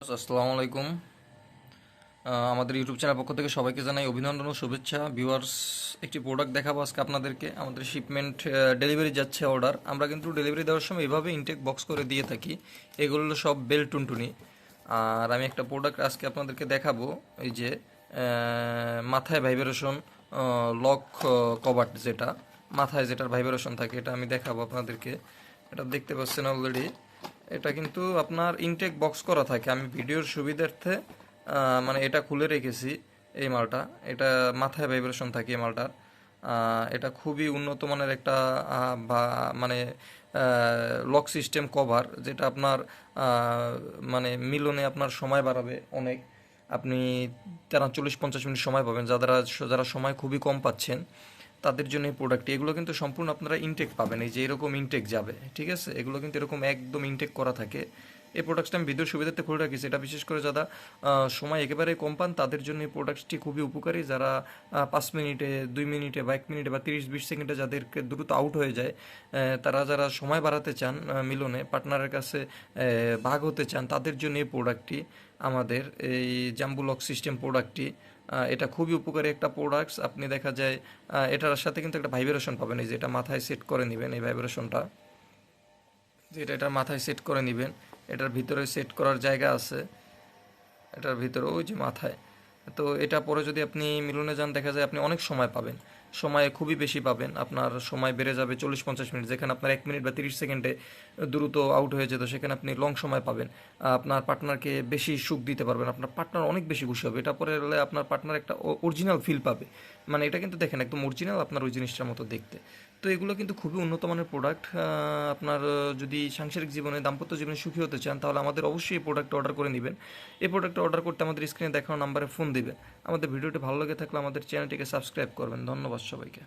আসসালামু আলাইকুম। আমাদের ইউটিউব চ্যানেল পক্ষ থেকে সবাইকে জানাই অভিনন্দন ও শুভেচ্ছা। ভিউয়ার্স একটি প্রোডাক্ট দেখাবো আজকে আপনাদেরকে। আমাদের শিপমেন্ট ডেলিভারি যাচ্ছে অর্ডার আমরা কিন্তু ডেলিভারি দেওয়ার সময় এভাবে ইনটেক বক্স করে দিয়ে থাকি। এগুলো সব বেল টুনটুনি। আর আমি একটা প্রোডাক্ট আজকে আপনাদেরকে দেখাবো। এই যে মাথায় ভাইব্রেশন লক কভার যেটা, মাথায় যেটার ভাইব্রেশন থাকে, এটা আমি দেখাবো আপনাদেরকে। এটা দেখতে পাচ্ছেন অলরেডি এটা কিন্তু আপনার ইনটেক বক্স করা থাকে। আমি ভিডিওর সুবিধার্থে মানে এটা খুলে রেখেছি এই মালটা। এটা মাথায় ভাইব্রেশন থাকে এই মালটার। এটা খুবই উন্নত মানের একটা মানে লক সিস্টেম কভার যেটা আপনার মানে মিলনে আপনার সময় বাড়াবে অনেক। আপনি তারা, চল্লিশ, পঞ্চাশ মিনিট সময় পাবেন। যারা যারা সময় খুবই কম পাচ্ছেন তাদের জন্য এই প্রোডাক্টটি এগুলো কিন্তু সম্পূর্ণ আপনারা ইনটেক পাবেন। এই যে এরকম ইনটেক যাবে, ঠিক আছে? এগুলো কিন্তু এরকম একদম ইনটেক করা থাকে। এই প্রোডাক্টটা আমি ভিডিওর সুবিধাতে খুলে রাখি, সেটা বিশেষ করে যারা সময় একেবারে কম পান, তাদের জন্য এই প্রোডাক্টসটি খুবই উপকারী। যারা পাঁচ মিনিটে, দুই মিনিটে বা এক মিনিটে বা তিরিশ, বিশ সেকেন্ডে যাদেরকে দ্রুত আউট হয়ে যায় তারা যারা সময় বাড়াতে চান মিলনে পার্টনারের কাছে ভাগ হতে চান, তাদের জন্য এই প্রোডাক্টটি আমাদের এই জাম্বুলক সিস্টেম প্রোডাক্টটি এটা খুবই উপকারী একটা প্রোডাক্টস আপনি দেখা যায় এটার সাথে কিন্তু একটা ভাইব্রেশন পাবেন, এই যে এটা মাথায় সেট করে নেবেন, এই ভাইব্রেশনটা যেটা এটা মাথায় সেট করে নেবেন। এটার ভিতরে সেট করার জায়গা আছে। এটার ভিতরে ওই যে মাথায়। তো এটা পরে যদি আপনি মিলনে যান, দেখা যায় আপনি অনেক সময় পাবেন। সময় খুবই বেশি পাবেন। আপনার সময় বেড়ে যাবে চল্লিশ পঞ্চাশ মিনিট। যেখানে আপনার এক মিনিট বা তিরিশ সেকেন্ডে দ্রুত আউট হয়ে যেত, সেখানে আপনি লং সময় পাবেন। আপনার পার্টনারকে বেশি সুখ দিতে পারবেন। আপনার পার্টনার অনেক বেশি খুশি হবে। এটা পরে আপনার পার্টনার একটা অরিজিনাল ফিল পাবে। মানে এটা কিন্তু দেখেন, একদম অরিজিনাল আপনার ওই জিনিসটার মতো দেখতে। তো এগুলো কিন্তু খুবই উন্নত মানের প্রোডাক্ট আপনার যদি সাংসারিক জীবনে, দাম্পত্য জীবনে সুখী হতে চান, তাহলে আমাদের অবশ্যই এই প্রোডাক্টটা অর্ডার করে নেবেন। এই প্রোডাক্টটা অর্ডার করতে আমাদের স্ক্রিনে দেখানো নাম্বারে ফোন দিবেন। আমাদের ভিডিওটি ভালো লেগে থাকলে আমাদের চ্যানেলটিকে সাবস্ক্রাইব করবেন। ধন্যবাদ সবাইকে।